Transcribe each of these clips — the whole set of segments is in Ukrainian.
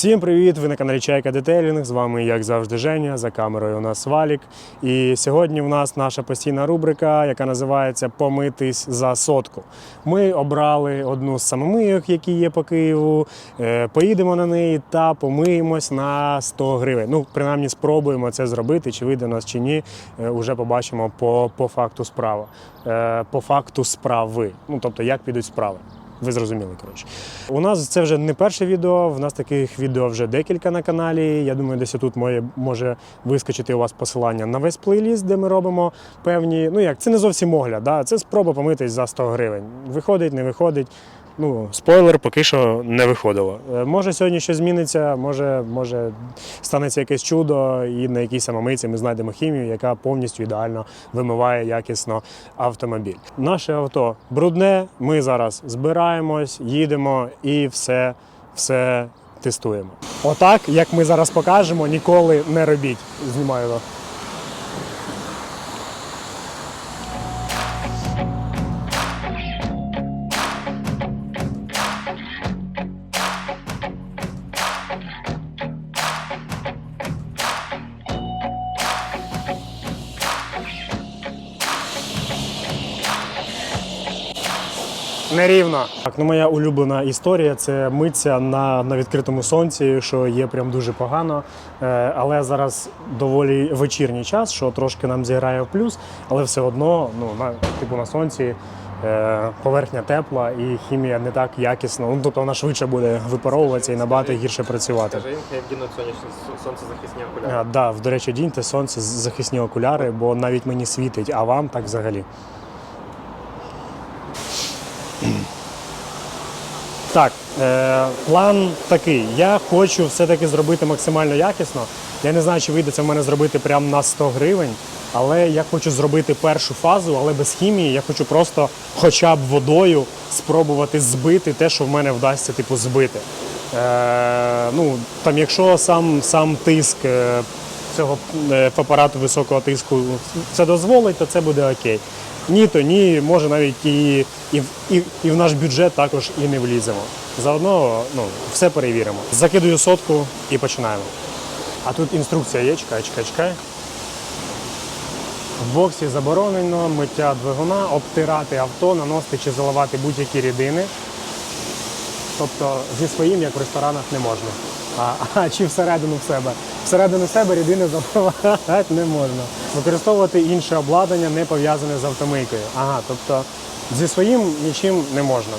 Всім привіт! Ви на каналі Чайка Детейлінг. З вами, як завжди, Женя. За камерою у нас Валік. І сьогодні в нас наша постійна рубрика, яка називається Помитись за сотку. Ми обрали одну з самомийок, які є по Києву. Е, Поїдемо на неї та помиємось на 100 гривень. Ну, принаймні, спробуємо це зробити, чи вийде у нас чи ні. Е, Уже побачимо по, по факту справи. Е, По факту справи. Ну тобто, як підуть справи. Ви зрозуміли, коротше. У нас це вже не перше відео. В нас таких відео вже декілька на каналі. Я думаю, десь тут моє може вискочити у вас посилання на весь плейліст, де ми робимо певні. Ну як це не зовсім огляд, да? це спроба помитись за 100 гривень. Виходить, не виходить. Ну, спойлер, поки що не виходило. Е, Може сьогодні щось зміниться, може, може станеться якесь чудо, і на якійсь самомийці ми знайдемо хімію, яка повністю ідеально вимиває якісно автомобіль. Наше авто брудне. Ми зараз збираємось, їдемо і все, все тестуємо. Отак, як ми зараз покажемо, ніколи не робіть. Знімаю Нерівно. Так, ну моя улюблена історія це митися на, на відкритому сонці, що є прям дуже погано. Е, але зараз доволі вечірній час, що трошки нам зіграє в плюс, але все одно, ну на типу на сонці. е, Поверхня тепла і хімія не так якісно. Ну, тобто вона швидше буде випаровуватися і набагато гірше працювати. Скажи їм, хай вдінуть сонячні сонцезахисні окуляри. А, да, до речі, діньте сонце захисні окуляри, бо навіть мені світить, а вам так взагалі. Так, е, план такий. Я хочу все-таки зробити максимально якісно. Я не знаю, чи вийде це в мене зробити прямо на 100 гривень, але я хочу зробити першу фазу, але без хімії. Я хочу просто хоча б водою спробувати збити те, що в мене вдасться типу, збити. Е, ну, там, якщо сам, сам тиск е, цього апарату високого тиску це дозволить, то це буде окей. Ні, то ні, може навіть і, і, і, і в наш бюджет також і не вліземо. Заодно ну, все перевіримо. Закидую сотку і починаємо. А тут інструкція є, чекай, чекай, чекай. В боксі заборонено миття двигуна, обтирати авто, наносити чи заливати будь-які рідини. Тобто зі своїм, як в ресторанах, не можна. А, а чи всередину в себе? Всередину себе рідини запивати не можна. Використовувати інше обладнання, не пов'язане з автомийкою. Ага, тобто зі своїм нічим не можна.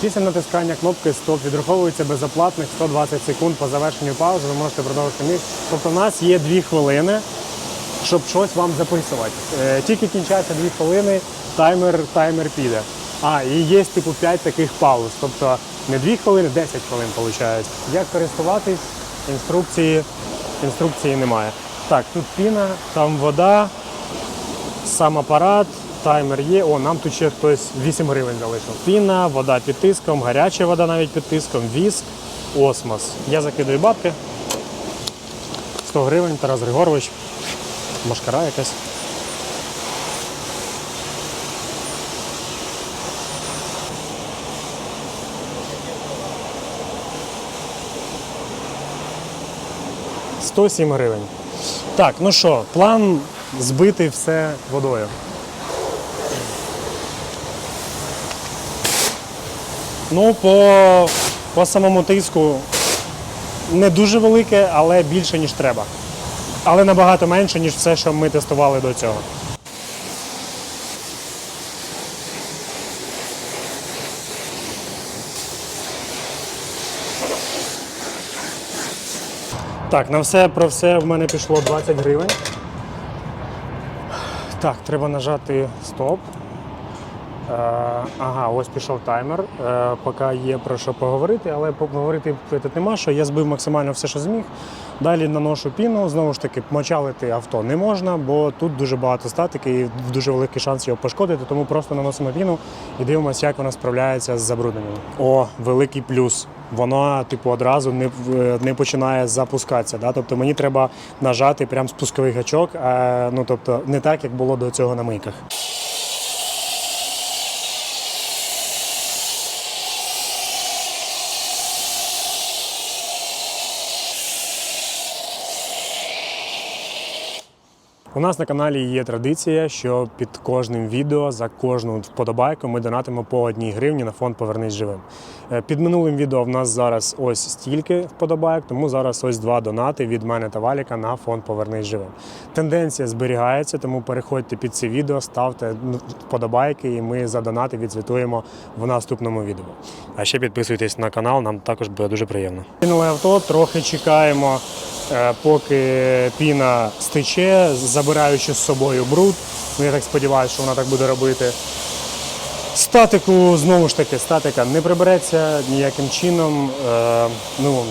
Після натискання кнопки Стоп відраховується безоплатних 120 секунд по завершенню паузи. Ви можете продовжити місць. Тобто, в нас є 2 хвилини, щоб щось вам записувати. Е, Тільки кінчаться 2 хвилини, таймер, таймер піде. А, і є типу 5 таких пауз. Тобто не 2 хвилини, 10 хвилин виходить. Як користуватись, інструкції, інструкції немає. Так, тут піна, там вода, сам апарат, таймер є. О, нам тут ще хтось 8 гривень залишив. Піна, вода під тиском, гаряча вода навіть під тиском, віск, осмос. Я закидаю бабки. 100 гривень, Тарас Григорович. Машкара якась. Сто сім гривень. Так, ну що, план збити все водою. Ну, по, по самому тиску не дуже велике, але більше, ніж треба. Але набагато менше, ніж все, що ми тестували до цього. Так, на все про все в мене пішло 20 гривень. Так, треба нажати стоп. Е, ага, ось пішов таймер. Е, поки є про що поговорити, але поговорити нема, що я збив максимально все, що зміг. Далі наношу піну. Знову ж таки, мочалити авто не можна, бо тут дуже багато статики і дуже великий шанс його пошкодити, тому просто наносимо піну і дивимося, як вона справляється з забрудненням. О, великий плюс. Вона, типу, одразу не, в- не починає запускатися. Да? Тобто мені треба нажати прям спусковий гачок, а, ну тобто не так, як було до цього на мийках. У нас на каналі є традиція, що під кожним відео за кожну вподобайку ми донатимо по одній гривні на фонд Повернись живим. Е, Під минулим відео в нас зараз ось стільки вподобайок, тому зараз ось два донати від мене та Валіка на фонд Повернись живим. Тенденція зберігається, тому переходьте під це відео, ставте вподобайки, і ми за донати відзвітуємо в наступному відео. А ще підписуйтесь на канал, нам також буде дуже приємно. Кинули авто, трохи чекаємо, поки піна стече, забираючи з собою бруд. Ну, я так сподіваюся, що вона так буде робити. Статику, знову ж таки, статика не прибереться ніяким чином. Е, ну,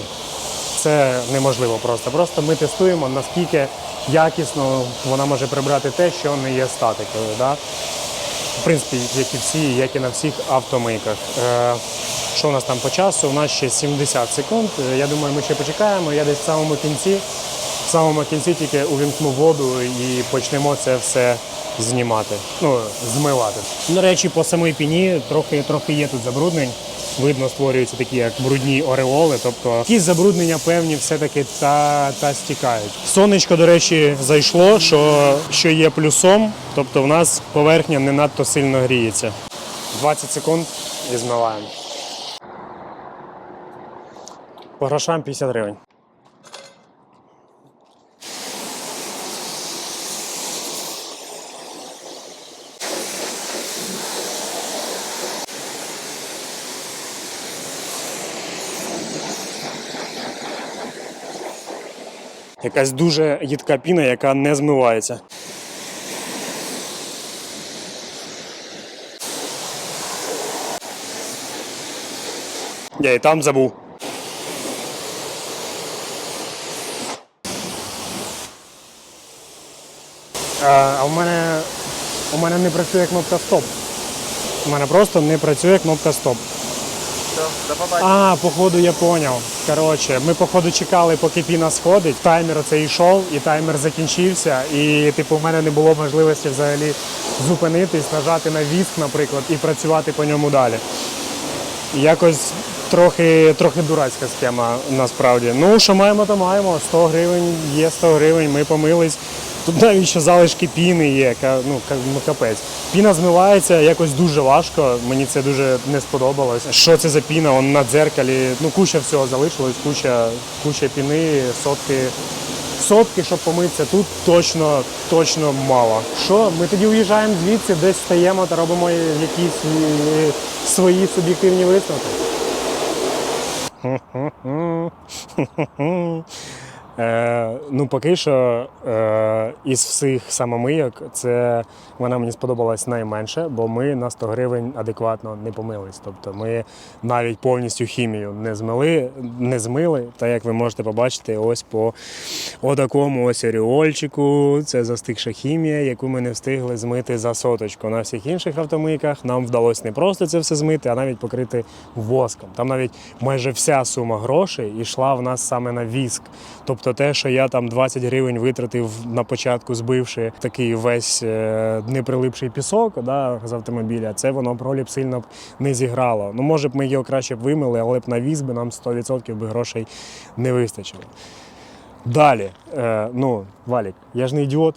це неможливо просто. Просто ми тестуємо, наскільки якісно вона може прибрати те, що не є статикою. Да? В принципі, як і всі, як і на всіх автомийках. Е, що у нас там по часу? У нас ще 70 секунд. Е, Я думаю, ми ще почекаємо. Я десь в самому кінці, в самому кінці тільки увімкну воду і почнемо це все знімати. Ну, змивати. До речі, по самій піні трохи, трохи є тут забруднень. Видно, створюються такі як брудні ореоли, тобто якісь забруднення певні все-таки та, та стікають. Сонечко, до речі, зайшло, що, що є плюсом, тобто в нас поверхня не надто сильно гріється. 20 секунд і змиваємо. По грошам 50 гривень. Якась дуже їдка піна, яка не змивається. Я і там забув. А, в мене у мене не працює кнопка стоп. У мене просто не працює кнопка стоп. Все, до побачення. А, походу я поняв. Коротше, ми походу чекали, поки піна сходить. Таймер оце йшов, і таймер закінчився. І типу, в мене не було можливості взагалі зупинитись, нажати на віск, наприклад, і працювати по ньому далі. Якось трохи, трохи дурацька схема насправді. Ну, що маємо, то маємо. 100 гривень є 100 гривень, ми помились. Тут навіть ще залишки піни є, ну, ну капець. Піна змивається якось дуже важко. Мені це дуже не сподобалось. Що це за піна? Он на дзеркалі. Ну, куча всього залишилось, куча, куча піни, сотки. Сотки, щоб помитися, тут точно, точно мало. Що, ми тоді уїжджаємо звідси, десь стаємо та робимо якісь е, свої суб'єктивні висновки. Е, ну, поки що е, із всіх самомийок це вона мені сподобалась найменше, бо ми на 100 гривень адекватно не помились. Тобто ми навіть повністю хімію не змили, не змили. Та як ви можете побачити, ось по отакому ось оріольчику. Це застигша хімія, яку ми не встигли змити за соточку. На всіх інших автомийках нам вдалося не просто це все змити, а навіть покрити воском. Там навіть майже вся сума грошей йшла в нас саме на віск. Тобто те, що я там 20 гривень витратив на початку, збивши такий весь е, неприлипший пісок да, з автомобіля, це воно проліп сильно б не зіграло. Ну, може б ми його краще б вимили, але б на віз би нам 100% би грошей не вистачило. Далі, е, ну, Валік, я ж не ідіот.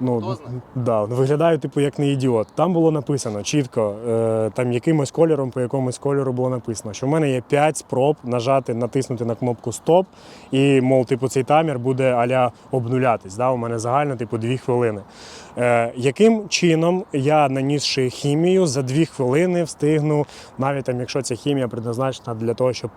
Ну, да, виглядаю, типу, як не ідіот. Там було написано чітко, е, там якимось кольором, по якомусь кольору було написано, що в мене є 5 спроб нажати, натиснути на кнопку Стоп, і, мов, типу, цей таймер буде аля обнулятись. Да? У мене загально, типу, 2 хвилини. Е, яким чином я, нанісши хімію, за 2 хвилини встигну, навіть там, якщо ця хімія предназначена для того, щоб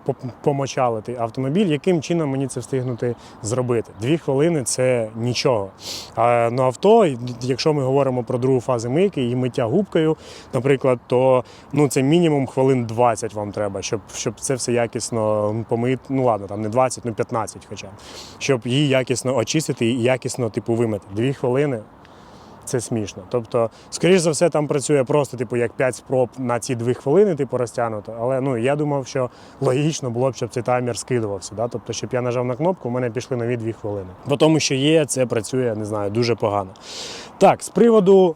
помочалити автомобіль, яким чином мені це встигнути зробити? Дві хвилини це нічого. А на авто, якщо ми говоримо про другу фазу мийки і миття губкою, наприклад, то ну, це мінімум хвилин 20 вам треба, щоб, щоб це все якісно помити. Ну ладно, там не 20, ну 15 хоча. Щоб її якісно очистити і якісно типу, вимити. Дві хвилини це смішно. Тобто, скоріш за все, там працює просто, типу, як 5 спроб на ці 2 хвилини, типу, розтягнуто. Але ну я думав, що логічно було б, щоб цей таймер скидувався. Да? Тобто, щоб я нажав на кнопку, у мене пішли нові 2 хвилини. Бо тому, що є, це працює, не знаю, дуже погано. Так, з приводу,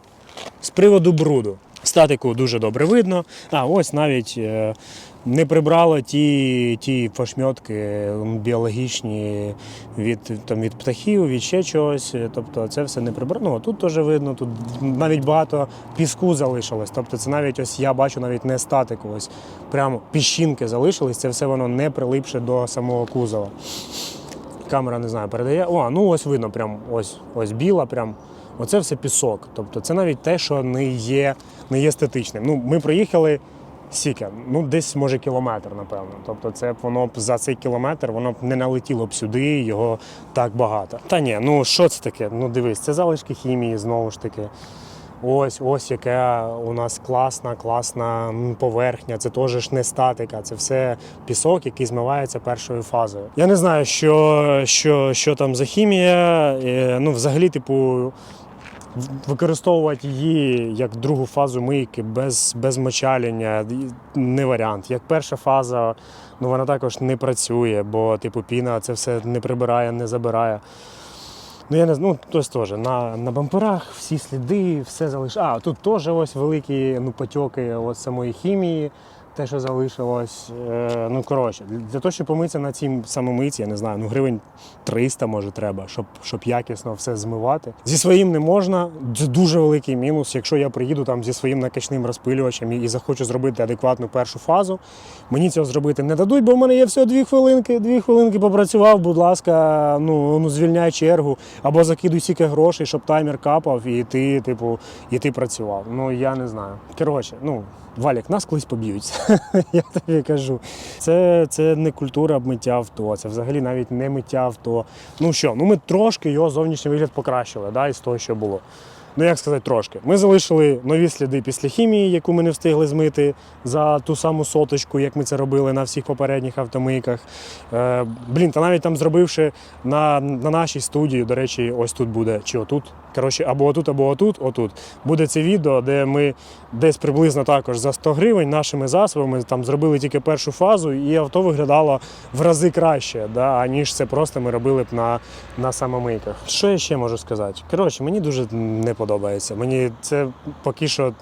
з приводу бруду. Статику дуже добре видно. А ось навіть е, не прибрало ті, ті фошмьотки біологічні від, там, від птахів, від ще чогось. Тобто це все не прибрано. Ну, тут теж видно, тут навіть багато піску залишилось. Тобто це навіть ось я бачу навіть не статику. Ось прямо піщинки залишились, це все воно не прилипше до самого кузова. Камера не знаю, передає. О, ну ось видно, прям ось, ось біла, прям. Оце все пісок. Тобто це навіть те, що не є, не є статичним. Ну, ми проїхали сіки, ну десь може кілометр, напевно. Тобто, це б воно б за цей кілометр воно б не налетіло б сюди, його так багато. Та ні, ну що це таке? Ну дивись, це залишки хімії знову ж таки. Ось, ось яка у нас класна, класна поверхня. Це теж ж не статика, це все пісок, який змивається першою фазою. Я не знаю, що, що, що там за хімія. Е, Ну, взагалі, типу, використовувати її як другу фазу мийки без, без мочалення не варіант. Як перша фаза, ну вона також не працює, бо типу піна це все не прибирає, не забирає. Ну, я не ну тось теж на, на бамперах всі сліди, все залиш. А, тут теж ось великі ну, потьоки от самої хімії, те, що залишилось. Е, ну, коротше, для того, щоб помитися на цій самомиці, я не знаю, ну гривень 300 може треба, щоб, щоб якісно все змивати. Зі своїм не можна. Дуже великий мінус. Якщо я приїду там зі своїм накачним розпилювачем і, захочу зробити адекватну першу фазу, мені цього зробити не дадуть, бо в мене є всього дві хвилинки. Дві хвилинки попрацював, будь ласка, ну, ну звільняй чергу або закидуй стільки грошей, щоб таймер капав, і ти, типу, і ти працював. Ну я не знаю. Коротше, ну. Валік, нас колись поб'ють. Я тобі кажу. Це, це не культура миття авто, це взагалі навіть не миття авто. Ну що, ну ми трошки його зовнішній вигляд покращили, да, із того, що було. Ну, як сказати, трошки. Ми залишили нові сліди після хімії, яку ми не встигли змити за ту саму соточку, як ми це робили на всіх попередніх автомийках. Е, блін, та навіть там зробивши на, на нашій студії, до речі, ось тут буде, чи отут. Коротше, або отут, або отут, отут. Буде це відео, де ми десь приблизно також за 100 гривень нашими засобами там зробили тільки першу фазу, і авто виглядало в рази краще, да, аніж це просто ми робили б на, на самомийках. Що я ще можу сказати? Коротше, мені дуже не подобається. Мені це поки що.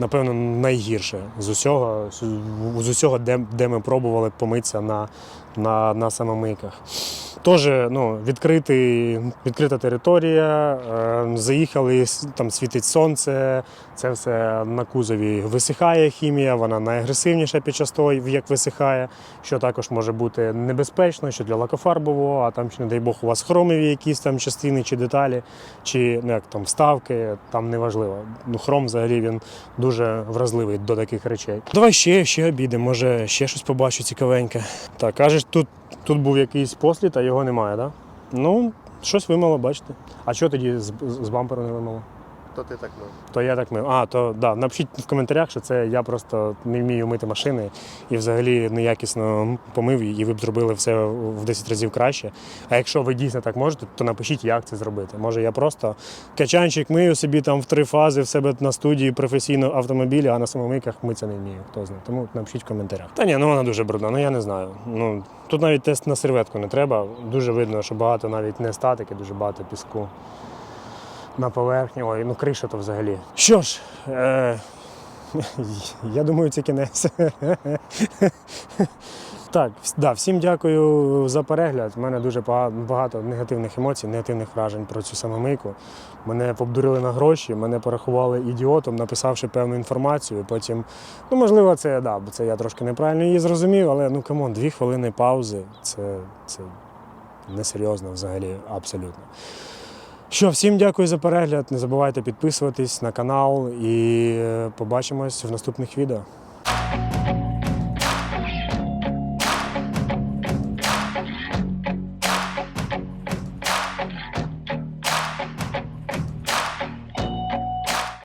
Напевно, найгірше з усього, з усього, де, де ми пробували помитися на, на, на самомийках. Теж ну, відкритий, відкрита територія, е, заїхали, там світить сонце, це все на кузові висихає хімія, вона найагресивніша під час того, як висихає, що також може бути небезпечно, що для лакофарбового, а там, чи, не дай Бог, у вас хромові якісь там частини чи деталі, чи ну, як там вставки, там неважливо. Ну, хром взагалі він дуже вразливий до таких речей. Давай ще, ще обійдемо, може ще щось побачу цікавеньке. Так, кажеш, тут, тут був якийсь послід, а його немає, так? Да? Ну, щось вимало, бачите. А що тоді з, з з бамперу не вимало? То ти так мив. То я так мив. А, то да, напишіть в коментарях, що це я просто не вмію мити машини і взагалі неякісно помив, і ви б зробили все в 10 разів краще. А якщо ви дійсно так можете, то напишіть, як це зробити. Може, я просто качанчик мию собі там в три фази в себе на студії професійно автомобілі, а на самомийках митися не вмію. Хто знає. Тому напишіть в коментарях. Та ні, ну вона дуже брудна, ну я не знаю. Ну тут навіть тест на серветку не треба. Дуже видно, що багато навіть не статики, дуже багато піску на поверхні. Ой, ну криша то взагалі. Що ж, е, я думаю, це кінець. Так, да, всім дякую за перегляд. У мене дуже багато негативних емоцій, негативних вражень про цю самомийку. Мене побдурили на гроші, мене порахували ідіотом, написавши певну інформацію. Потім, ну можливо, це да, бо це я трошки неправильно її зрозумів, але ну камон, дві хвилини паузи це, це несерйозно взагалі, абсолютно. Що, всім дякую за перегляд. Не забувайте підписуватись на канал і е, побачимось в наступних відео.